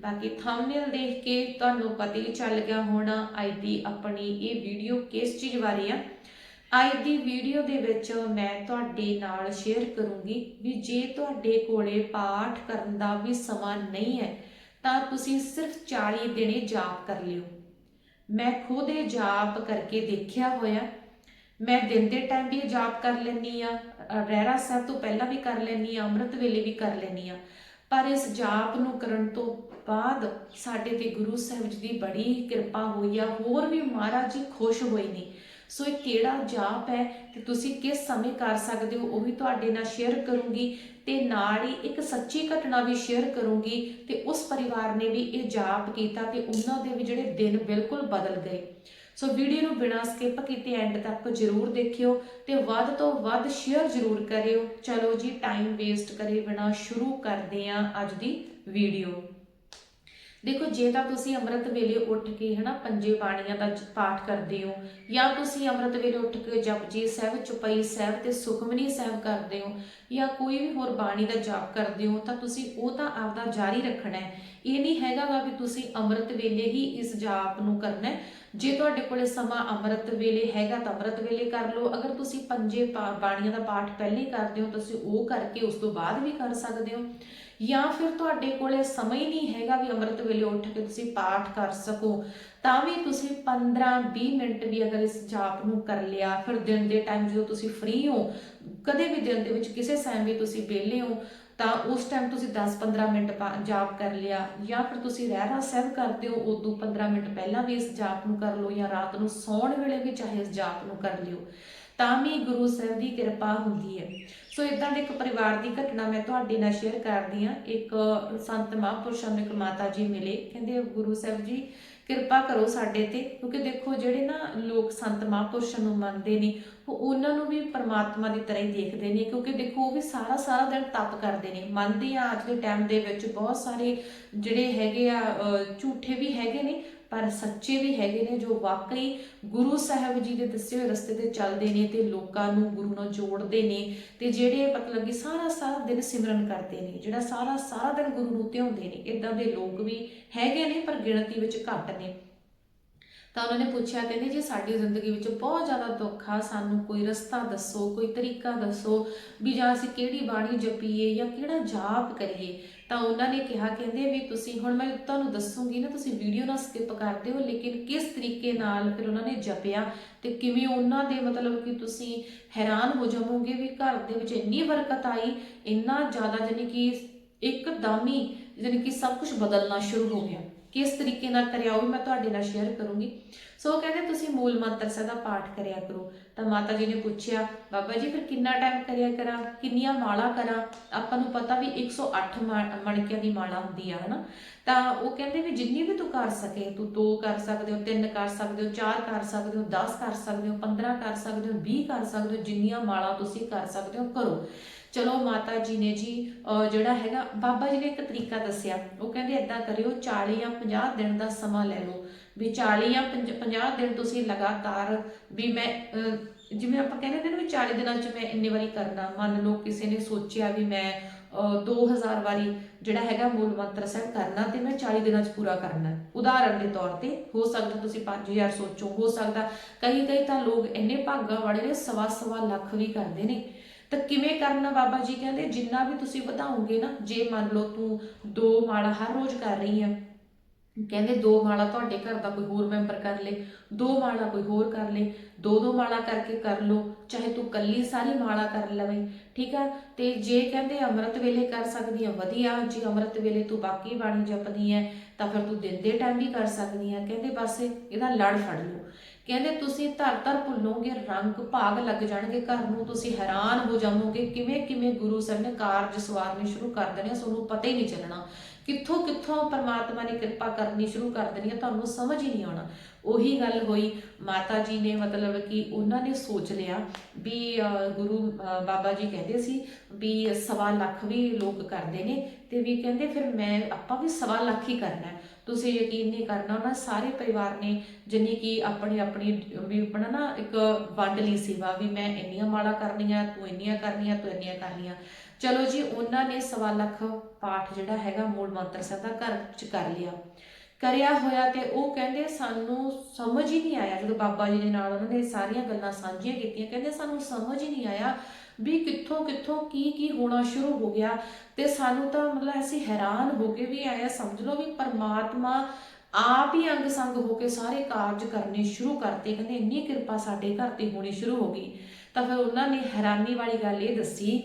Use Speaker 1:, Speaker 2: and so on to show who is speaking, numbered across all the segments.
Speaker 1: ਬਾਕੀ ਥੰਬਨੇਲ ਦੇਖ ਕੇ ਤੁਹਾਨੂੰ ਪਤਾ ਹੀ ਚੱਲ ਗਿਆ ਹੋਣਾ ਅੱਜ ਦੀ ਆਪਣੀ ਇਹ ਵੀਡੀਓ ਕਿਸ ਚੀਜ਼ ਬਾਰੇ ਆ। ਅੱਜ ਦੀ ਵੀਡੀਓ ਦੇ ਵਿੱਚ ਮੈਂ ਤੁਹਾਡੇ ਨਾਲ ਸ਼ੇਅਰ ਕਰੂੰਗੀ ਵੀ ਜੇ ਤੁਹਾਡੇ ਕੋਲੇ ਪਾਠ ਕਰਨ ਦਾ ਵੀ ਸਮਾਂ ਨਹੀਂ ਹੈ, ਤਾਂ ਤੁਸੀਂ ਸਿਰਫ 40 ਦਿਨੇ ਜਾਪ ਕਰ ਲਿਓ। ਮੈਂ ਖੁਦ ਇਹ ਜਾਪ ਕਰਕੇ ਦੇਖਿਆ ਹੋਇਆ। ਮੈਂ ਦਿਨ ਦੇ ਟਾਈਮ ਵੀ ਜਾਪ ਕਰ ਲੈਂਦੀ ਆ ਰਹਿਰਾ ਸਾਹਿਬ ਤੋਂ ਪਹਿਲਾਂ ਵੀ ਕਰ ਲੈਂਦੀ ਆ ਅੰਮ੍ਰਿਤ ਵੇਲੇ ਵੀ ਕਰ ਲੈਂਦੀ ਆ ਪਰ ਇਸ ਜਾਪ ਨੂੰ ਕਰਨ ਤੋਂ ਬਾਅਦ ਸਾਡੇ ਤੇ ਗੁਰੂ ਸਾਹਿਬ ਜੀ ਦੀ ਬੜੀ ਕਿਰਪਾ ਹੋਈ ਆ। ਹੋਰ ਵੀ ਮਹਾਰਾਜ ਜੀ ਖੁਸ਼ ਹੋਏ ਨੇ। ਸੋ ਇਹ ਕਿਹੜਾ ਜਾਪ ਹੈ ਤੇ ਤੁਸੀਂ ਕਿਸ ਸਮੇਂ ਕਰ ਸਕਦੇ ਹੋ ਉਹ ਵੀ ਤੁਹਾਡੇ ਨਾਲ ਸ਼ੇਅਰ ਕਰੂੰਗੀ ਤੇ ਨਾਲ ਹੀ ਇੱਕ ਸੱਚੀ ਘਟਨਾ ਵੀ ਸ਼ੇਅਰ ਕਰੂੰਗੀ ਤੇ ਉਸ ਪਰਿਵਾਰ ਨੇ ਵੀ ਇਹ ਜਾਪ ਕੀਤਾ ਤੇ ਉਹਨਾਂ ਦੇ ਵੀ ਜਿਹੜੇ ਦਿਨ ਬਿਲਕੁਲ ਬਦਲ ਗਏ। ਸੋ ਵੀਡੀਓ ਨੂੰ ਬਿਨਾਂ ਸਕਿਪ ਕੀਤੇ ਐਂਡ ਤੱਕ ਜਰੂਰ ਦੇਖਿਓ ਤੇ ਵੱਧ ਤੋਂ ਵੱਧ ਸ਼ੇਅਰ ਜਰੂਰ ਕਰਿਓ। ਚਲੋ ਜੀ ਟਾਈਮ ਵੇਸਟ ਕਰੇ ਬਿਨਾਂ ਸ਼ੁਰੂ ਕਰਦੇ ਹਾਂ ਅੱਜ ਦੀ ਵੀਡੀਓ ਦੇਖੋ, ਜੇ ਤਾਂ ਤੁਸੀਂ ਅੰਮ੍ਰਿਤ ਵੇਲੇ ਉੱਠ ਕੇ ਹਨਾ ਪੰਜੇ ਬਾਣੀਆਂ ਦਾ ਪਾਠ ਕਰਦੇ ਹੋ ਜਾਂ ਤੁਸੀਂ ਅੰਮ੍ਰਿਤ ਵੇਲੇ ਉੱਠ ਕੇ ਜਪਜੀ ਸਾਹਿਬ, ਚੁਪਈ ਸਾਹਿਬ ਤੇ ਸੁਖਮਨੀ ਸਾਹਿਬ ਕਰਦੇ ਹੋ ਜਾਂ ਕੋਈ ਵੀ ਹੋਰ ਬਾਣੀ ਦਾ ਜਾਪ ਕਰਦੇ ਹੋ ਤਾਂ ਤੁਸੀਂ ਉਹ ਤਾਂ ਆਪਦਾ ਜਾਰੀ ਰੱਖਣਾ ਹੈ। ਇਹ ਨਹੀਂ ਹੈਗਾ ਗਾ ਵੀ ਤੁਸੀਂ ਅੰਮ੍ਰਿਤ ਵੇਲੇ ਹੀ ਇਸ ਜਾਪ ਨੂੰ ਕਰਨਾ ਹੈ। ਜੇ ਤੁਹਾਡੇ ਕੋਲੇ ਸਮਾਂ ਅੰਮ੍ਰਿਤ ਵੇਲੇ ਹੈਗਾ ਤਾਂ ਅੰਮ੍ਰਿਤ ਵੇਲੇ ਕਰ ਲਓ। ਅਗਰ ਤੁਸੀਂ ਪੰਜੇ ਬਾਣੀਆਂ ਦਾ ਪਾਠ ਪਹਿਲੇ ਕਰਦੇ ਹੋ, ਤੁਸੀਂ ਉਹ ਕਰਕੇ ਉਸ ਤੋਂ ਬਾਅਦ ਵੀ ਕਰ ਸਕਦੇ ਹੋ। ਜਾਂ ਫਿਰ ਤੁਹਾਡੇ ਕੋਲੇ ਸਮਾਂ ਹੀ ਨਹੀਂ ਹੈਗਾ ਵੀ ਅੰਮ੍ਰਿਤ ਵੇਲੇ ਉੱਠ ਕੇ ਤੁਸੀਂ ਪਾਠ ਕਰ ਸਕੋ, ਤਾਂ ਵੀ ਤੁਸੀਂ 15-20 ਮਿੰਟ ਵੀ ਅਗਰ ਇਸ ਜਾਪ ਨੂੰ ਕਰ ਲਿਆ, ਫਿਰ ਦਿਨ ਦੇ ਟਾਈਮ ਜਦੋਂ ਤੁਸੀਂ ਫ੍ਰੀ ਹੋ, ਕਦੇ ਵੀ ਦਿਨ ਦੇ ਵਿੱਚ ਕਿਸੇ ਸਮੇਂ ਵੀ ਤੁਸੀਂ ਵਿਹਲੇ ਹੋ ਤਾਂ ਉਸ ਟਾਈਮ ਤੁਸੀਂ 10-15 ਮਿੰਟ ਪਾ- ਜਾਪ ਕਰ ਲਿਆ ਜਾਂ ਫਿਰ ਤੁਸੀਂ ਰਹਿਰਾ ਸਾਹਿਬ ਕਰਦੇ ਹੋ, ਉਦੋਂ 15 ਮਿੰਟ ਪਹਿਲਾਂ ਵੀ ਇਸ ਜਾਪ ਨੂੰ ਕਰ ਲਓ ਜਾਂ ਰਾਤ ਨੂੰ ਸੌਣ ਵੇਲੇ ਵੀ ਚਾਹੇ ਇਸ ਜਾਪ ਨੂੰ ਕਰ ਲਿਓ, ਤਾਂ ਵੀ ਗੁਰੂ ਸਾਹਿਬ ਦੀ ਕਿਰਪਾ ਹੁੰਦੀ ਹੈ। ਸੋ ਇਦਾਂ ਦੇ ਇੱਕ ਪਰਿਵਾਰ ਦੀ ਘਟਨਾ ਮੈਂ ਤੁਹਾਡੇ ਨਾਲ ਸ਼ੇਅਰ ਕਰਦੀ ਹਾਂ। ਇੱਕ ਸੰਤ ਮਹਾਂਪੁਰਸ਼ਾਂ ਨੂੰ ਇੱਕ ਮਾਤਾ ਜੀ ਮਿਲੇ, ਕਹਿੰਦੇ ਗੁਰੂ ਸਾਹਿਬ ਜੀ ਕਿਰਪਾ ਕਰੋ ਸਾਡੇ ਤੇ, ਕਿਉਂਕਿ ਦੇਖੋ ਜਿਹੜੇ ਨਾ ਲੋਕ ਸੰਤ ਮਹਾਂਪੁਰਸ਼ਾਂ ਨੂੰ ਮੰਨਦੇ ਨੇ, ਉਹ ਉਹਨਾਂ ਨੂੰ ਵੀ ਪਰਮਾਤਮਾ ਦੀ ਤਰ੍ਹਾਂ ਹੀ ਦੇਖਦੇ ਨੇ, ਕਿਉਂਕਿ ਦੇਖੋ ਉਹ ਵੀ ਸਾਰਾ ਸਾਰਾ ਦਿਨ ਤਪ ਕਰਦੇ ਨੇ। ਮੰਨਦੇ ਆ ਅੱਜ ਦੇ ਟਾਈਮ ਦੇ ਵਿੱਚ ਬਹੁਤ ਸਾਰੇ ਜਿਹੜੇ ਹੈਗੇ ਆ ਝੂਠੇ ਵੀ ਹੈਗੇ ਨੇ ਪਰ ਸੱਚੇ ਵੀ ਹੈਗੇ ਨੇ ਜੋ ਵਾਕਈ ਗੁਰੂ ਸਾਹਿਬ ਜੀ ਦੇ ਦੱਸੇ ਹੋਏ ਰਸਤੇ ਤੇ ਚੱਲਦੇ ਨੇ ਤੇ ਲੋਕਾਂ ਨੂੰ ਗੁਰੂ ਨਾਲ ਜੋੜਦੇ ਨੇ ਤੇ ਜਿਹੜੇ ਮਤਲਬ ਕਿ ਸਾਰਾ ਸਾਰਾ ਦਿਨ ਸਿਮਰਨ ਕਰਦੇ ਨੇ, ਜਿਹੜਾ ਸਾਰਾ ਸਾਰਾ ਦਿਨ ਗੁਰੂ ਨੂੰ ਧਿਆਉਂਦੇ ਨੇ ਇਦਾਂ ਦੇ ਲੋਕ ਵੀ ਹੈਗੇ ਨੇ ਪਰ ਗਿਣਤੀ ਵਿੱਚ ਘੱਟ ਨੇ। ਤਾਂ ਉਹਨਾਂ ਨੇ ਪੁੱਛਿਆ, ਕਹਿੰਦੇ ਜੀ ਸਾਡੀ ਜ਼ਿੰਦਗੀ ਵਿੱਚ ਬਹੁਤ ਜ਼ਿਆਦਾ ਦੁੱਖ ਆ, ਸਾਨੂੰ ਕੋਈ ਰਸਤਾ ਦੱਸੋ, ਕੋਈ ਤਰੀਕਾ ਦੱਸੋ ਵੀ ਜਾਂ ਅਸੀਂ ਕਿਹੜੀ ਬਾਣੀ ਜਪੀਏ ਜਾਂ ਕਿਹੜਾ ਜਾਪ ਕਰੀਏ, ਤਾਂ ਉਹਨਾਂ ਨੇ ਕਿਹਾ, ਕਹਿੰਦੇ ਵੀ ਤੁਸੀਂ ਹੁਣ ਮੈਂ ਤੁਹਾਨੂੰ ਦੱਸੂਗੀ ਨਾ, ਤੁਸੀਂ ਵੀਡੀਓ ਨਾਲ ਸਕਿਪ ਕਰਦੇ ਹੋ, ਲੇਕਿਨ ਕਿਸ ਤਰੀਕੇ ਨਾਲ ਫਿਰ ਉਹਨਾਂ ਨੇ ਜਪਿਆ ਤੇ ਕਿਵੇਂ ਉਹਨਾਂ ਦੇ ਮਤਲਬ ਕਿ ਤੁਸੀਂ ਹੈਰਾਨ ਹੋ ਜਾਵੋਗੇ ਵੀ ਘਰ ਦੇ ਵਿੱਚ ਇੰਨੀ ਬਰਕਤ ਆਈ, ਇੰਨਾ ਜ਼ਿਆਦਾ ਜਾਨੀ ਕਿ ਇੱਕਦਮ ਹੀ ਜਾਨੀ ਕਿ ਸਭ ਕੁਝ ਬਦਲਣਾ ਸ਼ੁਰੂ ਹੋ ਗਿਆ। ਕਿਸ ਤਰੀਕੇ ਨਾਲ ਕਰਿਆ ਉਹ ਵੀ ਮੈਂ ਤੁਹਾਡੇ ਨਾਲ ਸ਼ੇਅਰ ਕਰੂੰਗੀ। ਸੋ ਕਹਿੰਦੇ, ਤੁਸੀਂ ਮੂਲ ਮੰਤਰ ਸਾਹਿਬ ਦਾ ਪਾਠ ਕਰਿਆ ਕਰੋ। ਤਾਂ ਮਾਤਾ ਜੀ ਨੇ ਪੁੱਛਿਆ, ਬਾਬਾ ਜੀ, ਫਿਰ ਕਿੰਨਾ ਟਾਈਮ ਕਰਿਆ ਕਰਾਂ? ਕਿੰਨੀਆਂ ਮਾਲਾ ਕਰਾਂ? ਆਪਾਂ ਨੂੰ ਪਤਾ ਵੀ 108 ਮਾ- ਮਣਕਿਆਂ ਦੀ ਮਾਲਾ ਹੁੰਦੀ ਆ, ਹਨਾ? ਤਾਂ ਉਹ ਕਹਿੰਦੇ ਵੀ ਜਿੰਨੀ ਵੀ ਤੂੰ ਕਰ ਸਕੇ, ਤੂੰ 2 ਕਰ ਸਕਦੇ ਹੋ 3 ਕਰ ਸਕਦੇ ਹੋ 4 ਕਰ ਸਕਦੇ ਹੋ 10 ਕਰ ਸਕਦੇ ਹੋ 15 ਕਰ ਸਕਦੇ ਹੋ 20 ਕਰ ਸਕਦੇ ਹੋ, ਜਿੰਨੀਆਂ ਮਾਲਾ ਤੁਸੀਂ ਕਰ ਸਕਦੇ ਹੋ, ਕਰੋ। ਚਲੋ ਮਾਤਾ ਜੀ ਨੇ ਜੀ ਜਿਹੜਾ ਹੈਗਾ ਬਾਬਾ ਜੀ ਨੇ ਇੱਕ ਤਰੀਕਾ ਦੱਸਿਆ। ਉਹ ਕਹਿੰਦੇ ਇਦਾਂ ਕਰਿਓ 40 ਜਾਂ 50 ਦਿਨ ਦਾ ਸਮਾਂ ਲੈ ਲਓ। ਵੀ 40 ਜਾਂ 50 ਦਿਨ ਤੁਸੀਂ ਲਗਾਤਾਰ ਵੀ ਮੈਂ ਜਿਵੇਂ ਆਪਾਂ ਕਹਿੰਦੇ ਨੇ ਵੀ 40 ਦਿਨਾਂ 'ਚ ਮੈਂ ਇੰਨੇ ਵਾਰੀ ਕਰਨਾ ਮੰਨ ਲਓ ਕਿਸੇ ਨੇ ਸੋਚਿਆ ਵੀ ਮੈਂ ਅਹ, 2000 ਵਾਰੀ ਜਿਹੜਾ ਹੈਗਾ ਮੂਲ ਮੰਤਰ ਸਾਹਿਬ ਕਰਨਾ ਤੇ ਮੈਂ 40 ਦਿਨਾਂ 'ਚ ਪੂਰਾ ਕਰਨਾ। ਉਦਾਹਰਨ ਦੇ ਤੌਰ ਤੇ ਹੋ ਸਕਦਾ ਤੁਸੀਂ 5000 ਸੋਚੋ ਹੋ ਸਕਦਾ ਕਈ ਕਈ ਤਾਂ ਲੋਕ ਇੰਨੇ ਭਾਗਾ ਵਾਲੇ ਨੇ ਸਵਾ ਸਵਾ ਲੱਖ ਵੀ ਕਰਦੇ ਨੇ। ਤਾਂ ਕਿਵੇਂ ਕਰਨਾ ਬਾਬਾ ਜੀ ਕਹਿੰਦੇ, ਜਿੰਨਾ ਵੀ ਤੁਸੀਂ ਵਧਾਓਗੇ ਨਾ, ਜੇ ਮੰਨ ਲਓ ਤੂੰ ਦੋ ਮਾਲਾ ਹਰ ਰੋਜ਼ ਕਰ ਰਹੀ ਹੈ ਕਹਿੰਦੇ ਦੋ ਮਾਲਾ ਤੁਹਾਡੇ ਘਰ ਦਾ ਕੋਈ ਹੋਰ ਮੈਂਬਰ ਕਰ ਲੇ, ਦੋ ਮਾਲਾ ਕੋਈ ਹੋਰ ਕਰ ਲੇ, ਦੋ ਦੋ ਮਾਲਾ ਕਰਕੇ ਕਰ ਲੋ ਚਾਹੇ ਤੂੰ ਕੱਲੀ ਸਾਰੀ ਮਾਲਾ ਕਰ ਲਵੇਂ, ਠੀਕ ਆ? ਤੇ ਜੇ ਕਹਿੰਦੇ ਅੰਮ੍ਰਿਤ ਵੇਲੇ ਕਰ ਸਕਦੀ ਆ, ਵਧੀਆ, ਜੇ ਅੰਮ੍ਰਿਤ ਵੇਲੇ ਤੂੰ ਬਾਕੀ ਬਾਣੀ ਜਪਦੀ ਹੈ ਤਾਂ ਫਿਰ ਤੂੰ ਦਿਨ ਦੇ ਟਾਈਮ ਵੀ ਕਰ ਸਕਦੀ ਆ, ਕਹਿੰਦੇ ਬਸ ਇਹਦਾ ਲੜ ਫੜ ਲੋ ਕਹਿੰਦੇ ਤੁਸੀਂ ਧਰ ਧਰ ਭੁੱਲੋਗੇ ਰੰਗ ਭਾਗ ਲੱਗ ਜਾਣਗੇ ਘਰ ਨੂੰ। ਤੁਸੀਂ ਹੈਰਾਨ ਹੋ ਜਾਵੋਗੇ ਕਿਵੇਂ ਕਿਵੇਂ ਗੁਰੂ ਸਾਹਿਬ ਨੇ ਕਾਰਜ ਸਵਾਰਨੇ ਸ਼ੁਰੂ ਕਰ ਦੇਣੇ ਆ, ਤੁਹਾਨੂੰ ਪਤਾ ਹੀ ਨਹੀਂ ਚੱਲਣਾ। ਕਿੱਥੋਂ ਕਿੱਥੋਂ ਪਰਮਾਤਮਾ ਨੇ ਕਿਰਪਾ ਕਰਨੀ ਸ਼ੁਰੂ ਕਰ ਦੇਣੀ ਹੈ ਤੁਹਾਨੂੰ ਸਮਝ ਹੀ ਨਹੀਂ ਆਉਣਾ। ਉਹੀ ਗੱਲ ਹੋਈ ਮਾਤਾ ਜੀ ਨੇ ਮਤਲਬ ਕਿ ਉਹਨਾਂ ਨੇ ਸੋਚ ਲਿਆ ਵੀ ਅਹ, ਗੁਰੂ ਅਹ, ਬਾਬਾ ਜੀ ਕਹਿੰਦੇ ਸੀ ਵੀ ਸਵਾ ਲੱਖ ਵੀ ਲੋਕ ਕਰਦੇ ਨੇ ਤੇ ਵੀ ਕਹਿੰਦੇ ਫਿਰ ਮੈਂ ਆਪਾਂ ਵੀ ਸਵਾ ਲੱਖ ਹੀ ਕਰਨਾ ਤੁਸੀਂ ਯਕੀਨ ਨਹੀਂ ਕਰਨਾ ਉਹਨਾਂ ਸਾਰੇ ਪਰਿਵਾਰ ਨੇ ਜਿੰਨੀ ਕਿ ਆਪਣੀ ਆਪਣੀ, ਵੀ ਆਪਣਾ ਇੱਕ ਵੰਡ ਲਈ ਸੇਵਾ ਵੀ ਮੈਂ ਇੰਨੀਆਂ ਮਾਲਾ ਕਰਨੀਆਂ, ਤੂੰ ਇੰਨੀਆਂ ਕਰਨੀਆਂ, ਤੂੰ ਇੰਨੀਆਂ ਕਰਨੀਆਂ। ਚਲੋ ਜੀ, ਉਹਨਾਂ ਨੇ ਸਵਾ ਲੱਖ ਪਾਠ ਜਿਹੜਾ ਹੈਗਾ ਮੂਲ ਮੰਤਰ ਸਾਹਿਬ ਦਾ ਘਰ ਚ ਕਰ ਲਿਆ। ਕਰਿਆ ਹੋਇਆ ਤੇ ਉਹ ਕਹਿੰਦੇ ਸਾਨੂੰ ਸਮਝ ਹੀ ਨਹੀਂ ਆਇਆ, ਜਦੋਂ ਬਾਬਾ ਜੀ ਦੇ ਨਾਲ ਉਹਨਾਂ ਨੇ ਸਾਰੀਆਂ ਗੱਲਾਂ ਸਾਂਝੀਆਂ ਕੀਤੀਆਂ, ਕਹਿੰਦੇ ਸਾਨੂੰ ਸਮਝ ਹੀ ਨਹੀਂ ਆਇਆ ਵੀ ਕਿੱਥੋਂ ਕਿੱਥੋਂ ਕੀ ਕੀ ਹੋਣਾ ਸ਼ੁਰੂ ਹੋ ਗਿਆ ਤੇ ਸਾਨੂੰ ਤਾਂ ਮਤਲਬ ਅਸੀਂ ਹੈਰਾਨ ਹੋ ਕੇ ਵੀ ਆਇਆ ਸਮਝ ਲਓ ਵੀ ਪਰਮਾਤਮਾ ਆਪ ਹੀ ਅੰਗ ਸੰਗ ਹੋ ਕੇ ਸਾਰੇ ਕਾਰਜ ਕਰਨੇ ਸ਼ੁਰੂ ਕਰਤੇ। ਕਹਿੰਦੇ ਇੰਨੀ ਕਿਰਪਾ ਸਾਡੇ ਘਰ ਤੇ ਹੋਣੀ ਸ਼ੁਰੂ ਹੋ ਗਈ। ਤਾਂ ਫਿਰ ਉਹਨਾਂ ਨੇ ਹੈਰਾਨੀ ਵਾਲੀ ਗੱਲ ਇਹ ਦੱਸੀ।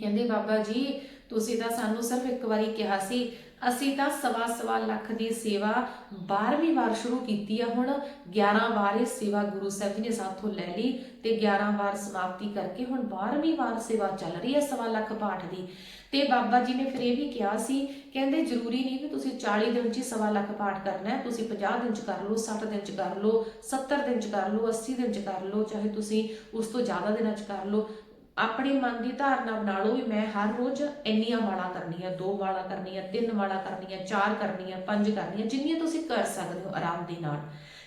Speaker 1: ਕਹਿੰਦੇ ਬਾਬਾ ਜੀ, ਤੁਸੀਂ ਤਾਂ ਸਾਨੂੰ ਸਿਰਫ ਇੱਕ ਵਾਰੀ ਕਿਹਾ ਸੀ ਅਸੀਂ ਤਾਂ ਸਵਾ ਸਵਾ ਲੱਖ ਦੀ ਸੇਵਾ 12ਵੀਂ ਵਾਰ ਸ਼ੁਰੂ ਕੀਤੀ ਆ ਹੁਣ। 11 ਵਾਰ ਇਹ ਸੇਵਾ ਗੁਰੂ ਸਾਹਿਬ ਜੀ ਨੇ ਸਾਥੋਂ ਲੈ ਲਈ ਤੇ 11 ਵਾਰ ਸਮਾਪਤੀ ਕਰਕੇ ਹੁਣ 12ਵੀਂ ਵਾਰ ਸੇਵਾ ਚੱਲ ਰਹੀ ਹੈ ਸਵਾ ਲੱਖ ਪਾਠ ਦੀ। ਤੇ ਬਾਬਾ ਜੀ ਨੇ ਫਿਰ ਇਹ ਵੀ ਕਿਹਾ ਸੀ, ਕਹਿੰਦੇ ਜ਼ਰੂਰੀ ਨਹੀਂ ਵੀ ਤੁਸੀਂ 40 ਦਿਨ 'ਚ ਹੀ ਸਵਾ ਲੱਖ ਪਾਠ ਕਰਨਾ ਹੈ, ਤੁਸੀਂ 50 ਦਿਨ 'ਚ ਕਰ ਲਓ 60 ਦਿਨ 'ਚ ਕਰ ਲਓ 70 ਦਿਨ 'ਚ ਕਰ ਲਓ 80 ਦਿਨ 'ਚ ਕਰ ਲਓ, ਚਾਹੇ ਤੁਸੀਂ ਉਸ ਤੋਂ ਜ਼ਿਆਦਾ ਦਿਨਾਂ 'ਚ ਕਰ ਲਓ। ਆਪਣੇ ਮਨ ਦੀ ਧਾਰਨਾ ਬਣਾ ਲਓ ਵੀ ਮੈਂ ਹਰ ਰੋਜ਼ ਇੰਨੀਆਂ ਮਾਲਾ ਕਰਨੀਆਂ, ਦੋ ਮਾਲਾ ਕਰਨੀਆਂ, ਤਿੰਨ ਮਾਲਾ ਕਰਨੀਆਂ, ਚਾਰ ਕਰਨੀਆਂ, ਪੰਜ ਕਰਨੀਆਂ, ਜਿੰਨੀਆਂ ਤੁਸੀਂ ਕਰ ਸਕਦੇ ਹੋ ਆਰਾਮ ਦੇ ਨਾਲ।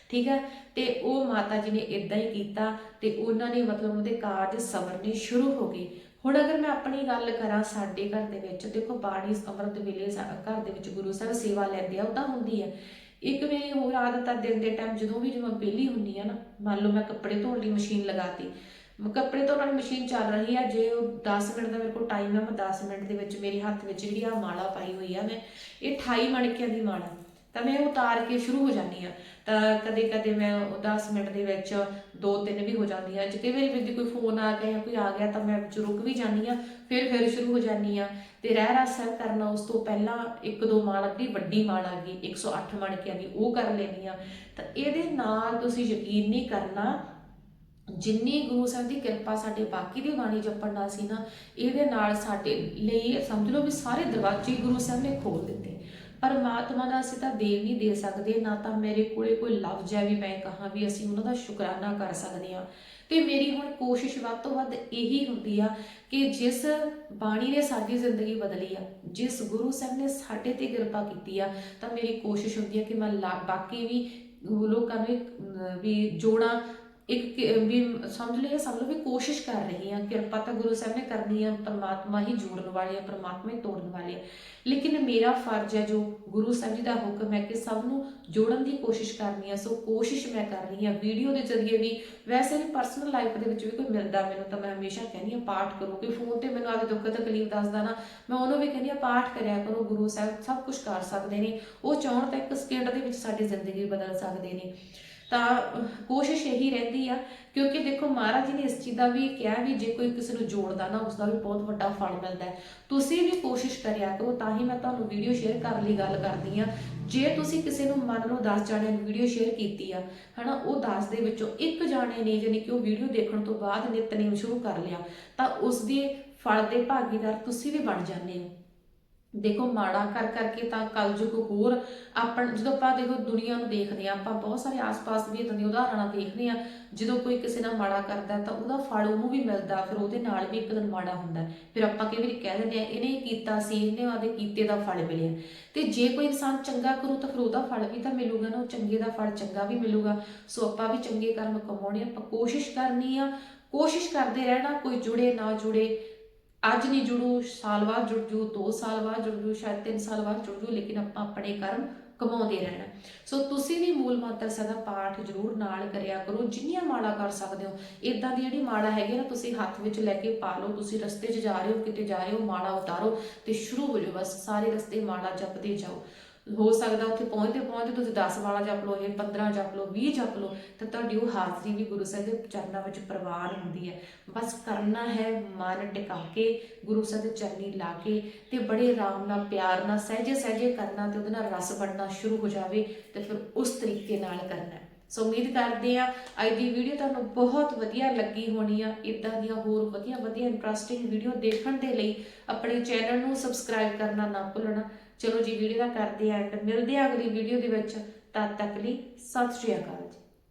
Speaker 1: ਠੀਕ ਹੈ? ਤੇ ਉਹ ਮਾਤਾ ਜੀ ਨੇ ਇਦਾਂ ਹੀ ਕੀਤਾ ਤੇ ਉਹਨਾਂ ਨੇ ਮਤਲਬ ਉਹਦੇ ਕਾਰਜ ਸਵਰਨੇ ਸ਼ੁਰੂ ਹੋ ਗਏ। ਹੁਣ ਅਗਰ ਮੈਂ ਆਪਣੀ ਗੱਲ ਕਰਾਂ ਸਾਡੇ ਘਰ ਦੇ ਵਿੱਚ, ਦੇਖੋ ਬਾਣੀ ਅੰਮ੍ਰਿਤ ਵੇਲੇ ਘਰ ਦੇ ਵਿੱਚ ਗੁਰੂ ਸਾਹਿਬ ਸੇਵਾ ਲੈਂਦੇ ਆ ਉਦਾਂ ਹੁੰਦੀ ਹੈ। ਇੱਕ ਮੇਰੀ ਹੋਰ ਆਦਤ ਆ ਦਿਨ ਦੇ ਟਾਈਮ ਜਦੋਂ ਵੀ ਜਦੋਂ ਵਿਹਲੀ ਹੁੰਦੀ ਆ ਨਾ, ਮੰਨ ਲਓ ਮੈਂ ਕੱਪੜੇ ਧੋਣ ਲਈ ਮਸ਼ੀਨ ਲਗਾਤੀ ਕੱਪੜੇ ਧੋਣ ਵਾਲੀ ਮਸ਼ੀਨ ਚੱਲ ਰਹੀ ਆ, ਜੇ ਉਹ 10 ਮਿੰਟ ਦਾ ਮੇਰੇ ਕੋਲ ਟਾਈਮ ਹੈ ਮੈਂ 10 ਮਿੰਟ ਦੇ ਵਿੱਚ ਮੇਰੇ ਹੱਥ ਵਿੱਚ ਜਿਹੜੀ ਆ ਮਾਲਾ ਪਾਈ ਹੋਈ ਆ ਮੈਂ, ਇਹ 28 ਮਣਕਿਆਂ ਦੀ ਮਾਲਾ। ਤਾਂ ਮੈਂ ਉਤਾਰ ਕੇ ਸ਼ੁਰੂ ਹੋ ਜਾਂਦੀ ਆ। ਤਾਂ ਕਦੇ ਕਦੇ ਮੈਂ 10 ਮਿੰਟ ਦੇ ਵਿੱਚ ਦੋ ਤਿੰਨ ਵੀ ਹੋ ਜਾਂਦੀਆਂ। ਜੇ ਕਈ ਵਾਰੀ ਮੇਰੇ ਕੋਈ ਫੋਨ ਆ ਗਿਆ ਜਾਂ ਕੋਈ ਆ ਗਿਆ ਤਾਂ ਮੈਂ ਰੁਕ ਵੀ ਜਾਂਦੀ ਆ, ਫਿਰ ਫਿਰ ਸ਼ੁਰੂ ਹੋ ਜਾਂਦੀ ਆ। ਤੇ ਰਹਿ ਰਸ ਸਾਹਿਬ ਕਰਨਾ ਉਸ ਤੋਂ ਪਹਿਲਾਂ ਇੱਕ ਦੋ ਮਾਲ ਅੱਗੇ ਵੱਡੀ ਮਾਲਾ ਗਈ 108 ਮਣਕਿਆਂ ਦੀ, ਉਹ ਕਰ ਲੈਣੀ ਆ। ਤਾਂ ਇਹਦੇ ਨਾਲ ਤੁਸੀਂ ਯਕੀਨ ਨਹੀਂ ਕਰਨਾ ਜਿੰਨੀ ਗੁਰੂ ਸਾਹਿਬ ਦੀ ਕਿਰਪਾ ਸਾਡੇ ਬਾਕੀ ਦੀ ਬਾਣੀ ਜਪਣ ਨਾਲ ਸੀ ਨਾ ਇਹਦੇ ਨਾਲ ਸਾਡੇ ਲਈ ਸਮਝ ਲਓ ਵੀ ਸਾਰੇ ਦਰਵਾਜ਼ੇ ਗੁਰੂ ਸਾਹਿਬ ਨੇ ਖੋਲ ਦਿੱਤੇ। ਪਰਮਾਤਮਾ ਦਾ ਅਸੀਂ ਤਾਂ ਦੇਣ ਨਹੀਂ ਦੇ ਸਕਦੇ ਨਾ ਤਾਂ ਮੇਰੇ ਕੋਲੇ ਕੋਈ ਲਫ਼ਜ਼ ਹੈ ਵੀ ਮੈਂ ਕਹਾਂ ਵੀ ਅਸੀਂ ਉਹਨਾਂ ਦਾ ਸ਼ੁਕਰਾਨਾ ਕਰ ਸਕਦੇ ਹਾਂ। ਤੇ ਮੇਰੀ ਹੁਣ ਕੋਸ਼ਿਸ਼ ਵੱਧ ਤੋਂ ਵੱਧ ਇਹੀ ਹੁੰਦੀ ਆ ਕਿ ਜਿਸ ਬਾਣੀ ਨੇ ਸਾਡੀ ਜ਼ਿੰਦਗੀ ਬਦਲੀ ਆ ਜਿਸ ਗੁਰੂ ਸਾਹਿਬ ਨੇ ਸਾਡੇ ਤੇ ਕਿਰਪਾ ਕੀਤੀ ਆ ਤਾਂ ਮੇਰੀ ਕੋਸ਼ਿਸ਼ ਹੁੰਦੀ ਆ ਕਿ ਮੈਂ ਲਾ- ਬਾਕੀ ਵੀ ਲੋਕਾਂ ਨੂੰ ਇੱਕ, ਵੀ ਜੋੜਾਂ ਇੱਕ ਵੀ ਸਮਝ ਲਈਏ, ਸਮਝ ਲਓ ਵੀ ਕੋਸ਼ਿਸ਼ ਕਰ ਰਹੀ ਆ ਕਿਰਪਾ ਤਾਂ ਗੁਰੂ ਸਾਹਿਬ ਨੇ ਕਰਨੀ ਆ, ਪਰਮਾਤਮਾ ਹੀ ਜੋੜਨ ਵਾਲੇ ਆ, ਪਰਮਾਤਮਾ ਹੀ ਤੋੜਨ ਵਾਲੇ ਆ। ਲੇਕਿਨ ਮੇਰਾ ਫਰਜ਼ ਹੈ ਜੋ ਗੁਰੂ ਸਾਹਿਬ ਜੀ ਦਾ ਹੁਕਮ ਹੈ ਕਿ ਸਭ ਨੂੰ ਜੋੜਨ ਦੀ ਕੋਸ਼ਿਸ਼ ਕਰਨੀ ਆ। ਸੋ ਕੋਸ਼ਿਸ਼ ਮੈਂ ਕਰ ਰਹੀ ਆ ਵੀਡੀਓ ਦੇ ਜ਼ਰੀਏ ਵੀ ਵੈਸੇ ਵੀ ਪਰਸਨਲ ਲਾਈਫ ਦੇ ਵਿੱਚ ਵੀ ਕੋਈ ਮਿਲਦਾ ਮੈਨੂੰ ਤਾਂ ਮੈਂ ਹਮੇਸ਼ਾ ਕਹਿੰਦੀ ਆ ਪਾਠ ਕਰੋ। ਕਿ ਫੋਨ ਤੇ ਮੈਨੂੰ ਆਪਦੇ ਦੁੱਖ ਤਕਲੀਫ ਦੱਸਦਾ ਨਾ, ਮੈਂ ਉਹਨੂੰ ਵੀ ਕਹਿੰਦੀ ਆ ਪਾਠ ਕਰਿਆ ਕਰੋ, ਗੁਰੂ ਸਾਹਿਬ ਸਭ ਕੁਝ ਕਰ ਸਕਦੇ ਨੇ। ਉਹ ਚਾਹਣ ਤਾਂ ਇੱਕ ਸਕਿੰਟ ਦੇ ਵਿੱਚ ਸਾਡੀ ਜ਼ਿੰਦਗੀ ਬਦਲ ਸਕਦੇ ਨੇ। ਤਾਂ ਕੋਸ਼ਿਸ਼ ਇਹੀ ਰਹਿੰਦੀ ਆ, ਕਿਉਂਕਿ ਦੇਖੋ ਮਹਾਰਾਜ ਜੀ ਨੇ ਇਸ ਚੀਜ਼ ਦਾ ਵੀ ਕਿਹਾ ਵੀ ਜੇ ਕੋਈ ਕਿਸੇ ਨੂੰ ਜੋੜਦਾ ਨਾ ਉਸ ਦਾ ਵੀ ਬਹੁਤ ਵੱਡਾ ਫਲ ਮਿਲਦਾ ਹੈ। ਤੁਸੀਂ ਵੀ ਕੋਸ਼ਿਸ਼ ਕਰਿਆ ਕਰੋ, ਤਾਂ ਹੀ ਮੈਂ ਤੁਹਾਨੂੰ ਵੀਡੀਓ ਸ਼ੇਅਰ ਕਰਨ ਲਈ ਗੱਲ ਕਰਦੀ ਆ। ਜੇ ਤੁਸੀਂ ਕਿਸੇ ਨੂੰ ਮੰਨ ਲਓ 10 ਜਾਣਿਆਂ ਨੂੰ ਵੀਡੀਓ ਸ਼ੇਅਰ ਕੀਤੀ ਆ, ਹਨਾ, ਉਹ 10 ਦੇ ਵਿੱਚੋਂ ਇੱਕ ਜਾਣੇ ਨੇ ਜਾਨੀ ਕਿ ਉਹ ਵੀਡੀਓ ਦੇਖਣ ਤੋਂ ਬਾਅਦ ਨਿਤਨੇਮ ਸ਼ੁਰੂ ਕਰ ਲਿਆ, ਤਾਂ ਉਸ ਦੇ ਫਲ ਦੇ ਭਾਗੀਦਾਰ ਤੁਸੀਂ ਵੀ ਬਣ ਜਾਂਦੇ ਹੋ। ਦੇਖੋ ਮਾੜਾ ਕਰ ਕਰਕੇ ਤਾਂ ਕਲਯੁਗ ਹੋਰ ਆਪਣ, ਜਦੋਂ ਆਪਾਂ ਦੇਖੋ ਦੁਨੀਆ ਨੂੰ ਦੇਖਦੇ ਆ ਆਪਾਂ ਬਹੁਤ ਸਾਰੇ ਆਸ-ਪਾਸ ਵੀ ਇਦਾਂ ਦੀਆਂ ਉਦਾਹਰਣਾਂ ਦੇਖਦੇ ਆ ਜਦੋਂ ਕੋਈ ਕਿਸੇ ਨਾਲ ਮਾੜਾ ਕਰਦਾ ਤਾਂ ਉਹਦਾ ਫਲ ਉਹਨੂੰ ਵੀ ਮਿਲਦਾ, ਫਿਰ ਉਹਦੇ ਨਾਲ ਵੀ ਇੱਕ ਦਿਨ ਮਾੜਾ ਹੁੰਦਾ ਫਿਰ ਆਪਾਂ ਕਈ ਵਾਰੀ ਕਹਿ ਦਿੰਦੇ ਆ ਇਹਨੇ ਇਹ ਕੀਤਾ ਸੀ, ਇਹਨੇ ਉਹਦੇ ਕੀਤੇ ਦਾ ਫਲ ਮਿਲਿਆ। ਤੇ ਜੇ ਕੋਈ ਇਨਸਾਨ ਚੰਗਾ ਕਰੂ ਤਾਂ ਫਿਰ ਉਹਦਾ ਫਲ ਵੀ ਤਾਂ ਮਿਲੂਗਾ ਨਾ, ਉਹ ਚੰਗੇ ਦਾ ਫਲ ਚੰਗਾ ਵੀ ਮਿਲੂਗਾ। ਸੋ ਆਪਾਂ ਵੀ ਚੰਗੇ ਕਰਮ ਕਮਾਉਣੇ ਆਪਾਂ ਕੋਸ਼ਿਸ਼ ਕਰਨੀ ਆ, ਕੋਸ਼ਿਸ਼ ਕਰਦੇ ਰਹਿਣਾ, ਕੋਈ ਜੁੜੇ ਨਾ ਜੁੜੇ ਅੱਜ ਨਹੀਂ, ਜੁੜੂ ਸਾਲ ਬਾਅਦ, ਜੁੜ ਜੂ 2 ਸਾਲ ਬਾਅਦ, ਜੁੜ ਜੂ, ਸ਼ਾਇਦ 3 ਸਾਲ ਬਾਅਦ ਜੁੜ ਜੂ, ਲੇਕਿਨ ਆਪਾਂ ਆਪਣੇ ਕਰਮ ਕਮਾਉਂਦੇ ਰਹਿਣਾ। ਸੋ ਤੁਸੀਂ ਵੀ ਮੂਲ ਮੰਤਰ ਦਾ ਪਾਠ ਜ਼ਰੂਰ ਨਾਲ ਕਰਿਆ ਕਰੋ। ਜਿੰਨੀਆਂ ਮਾਲਾ ਕਰ ਸਕਦੇ ਹੋ ਇਦਾਂ ਦੀ ਜਿਹੜੀ ਮਾਲਾ ਹੈਗੀ ਨਾ, ਤੁਸੀਂ ਹੱਥ ਵਿੱਚ ਲੈ ਕੇ ਪਾ ਲਓ, ਤੁਸੀਂ ਰਸਤੇ 'ਚ ਜਾ ਰਹੇ ਹੋ, ਕਿਤੇ ਜਾ ਰਹੇ ਹੋ, ਮਾਲਾ ਉਤਾਰੋ ਤੇ ਸ਼ੁਰੂ ਹੋ ਜਾਓ, ਬਸ ਸਾਰੇ ਰਸਤੇ ਮਾਲਾ ਜਪਦੇ ਜਾਓ। ਹੋ ਸਕਦਾ ਉੱਥੇ ਪਹੁੰਚਦੇ ਪਹੁੰਚਦੇ ਤੁਸੀਂ 10 ਵਾਲਾ ਜਪ ਲਓ, ਇਹ 15 ਜਪ ਲਓ 20 ਜਪ ਲਓ, ਤਾਂ ਤੁਹਾਡੀ ਉਹ ਹਾਜ਼ਰੀ ਵੀ ਗੁਰੂ ਸਾਹਿਬ ਦੇ ਚਰਨਾਂ ਵਿੱਚ ਪ੍ਰਵਾਨ ਹੁੰਦੀ ਹੈ। ਬਸ ਕਰਨਾ ਹੈ ਮਨ ਟਿਕਾ ਕੇ, ਗੁਰੂ ਸਾਹਿਬ ਦੇ ਚਰਨੀ ਲਾ ਕੇ ਤੇ ਬੜੇ ਆਰਾਮ ਨਾਲ, ਪਿਆਰ ਨਾਲ, ਸਹਿਜੇ ਸਹਿਜੇ ਕਰਨਾ ਤੇ ਉਹਦੇ ਨਾਲ ਰਸ ਬਣਨਾ ਸ਼ੁਰੂ ਹੋ ਜਾਵੇ ਤੇ ਫਿਰ ਉਸ ਤਰੀਕੇ ਨਾਲ ਕਰਨਾ ਸੋ ਉਮੀਦ ਕਰਦੇ ਆ ਅੱਜ ਦੀ ਵੀਡੀਓ ਤੁਹਾਨੂੰ ਬਹੁਤ ਵਧੀਆ ਲੱਗੀ ਹੋਣੀ ਆ। ਇਦਾਂ ਦੀਆਂ ਹੋਰ ਵਧੀਆ ਵਧੀਆ ਇੰਟਰਸਟਿੰਗ ਵੀਡੀਓ ਦੇਖਣ ਦੇ ਲਈ ਆਪਣੇ ਚੈਨਲ ਨੂੰ ਸਬਸਕ੍ਰਾਈਬ ਕਰਨਾ ਨਾ ਭੁੱਲਣਾ। ਚਲੋ ਜੀ ਵੀਡੀਓ ਦਾ ਕਰਦੇ ਐਂਡ ਮਿਲਦੇ ਆ ਅਗਲੀ ਵੀਡੀਓ ਦੇ ਵਿੱਚ। ਤਦ ਤੱਕ ਲਈ ਸਤਿ ਸ਼੍ਰੀ ਅਕਾਲ ਜੀ।